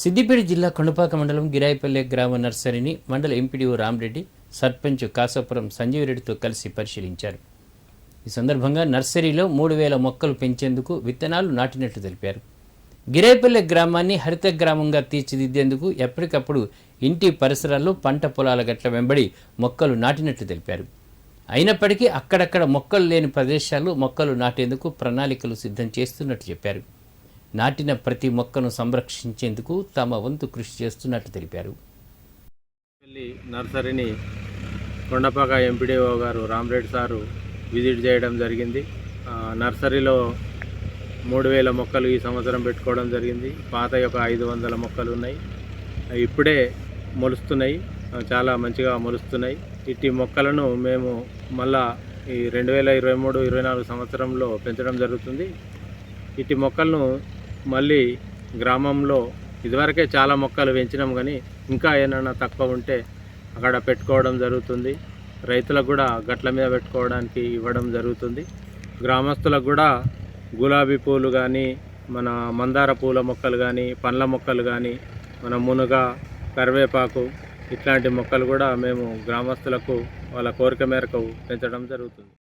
సిద్దిపేట జిల్లా కొండపాక మండలం గిరాయిపల్లె గ్రామ నర్సరీని మండల ఎంపీడీఓ రామరెడ్డి సర్పంచ్ కాసాపురం సంజీవ్ రెడ్డితో కలిసి పరిశీలించారు. ఈ సందర్భంగా నర్సరీలో మూడు వేల మొక్కలు పెంచేందుకు విత్తనాలు నాటినట్లు తెలిపారు. గిరాయిపల్లె గ్రామాన్ని హరిత గ్రామంగా తీర్చిదిద్దేందుకు ఎప్పటికప్పుడు ఇంటి పరిసరాల్లో పంట పొలాల గట్ల వెంబడి మొక్కలు నాటినట్లు తెలిపారు. అయినప్పటికీ అక్కడక్కడ మొక్కలు లేని ప్రదేశాల్లో మొక్కలు నాటేందుకు ప్రణాళికలు సిద్ధం చేస్తున్నట్టు చెప్పారు. నాటిన ప్రతి మొక్కను సంరక్షించేందుకు తమ వంతు కృషి చేస్తున్నట్టు తెలిపారు. వెళ్ళి నర్సరీని కొండపాక ఎంపీడీఓ గారు రామరెడ్డి సారు విజిట్ చేయడం జరిగింది. నర్సరీలో మూడు వేల మొక్కలు ఈ సంవత్సరం పెట్టుకోవడం జరిగింది. పాత యొక్క ఐదు వందల మొక్కలు ఉన్నాయి. ఇప్పుడే మొలుస్తున్నాయి. చాలా మంచిగా మొలుస్తున్నాయి. ఇట్టి మొక్కలను మేము మళ్ళా ఈ రెండు వేల ఇరవై మూడు ఇరవై నాలుగు సంవత్సరంలో పెంచడం జరుగుతుంది. ఇట్టి మొక్కలను మళ్ళీ గ్రామంలో ఇదివరకే చాలా మొక్కలు పెంచినాం కానీ ఇంకా ఏమైనా తక్కువ ఉంటే అక్కడ పెట్టుకోవడం జరుగుతుంది. రైతులకు కూడా గట్ల మీద పెట్టుకోవడానికి ఇవ్వడం జరుగుతుంది. గ్రామస్తులకు కూడా గులాబీ పూలు కానీ మన మందార పూల మొక్కలు కానీ పండ్ల మొక్కలు కానీ మన మునగ కరివేపాకు ఇట్లాంటి మొక్కలు కూడా మేము గ్రామస్తులకు వాళ్ళ కోరిక మేరకు పెంచడం జరుగుతుంది.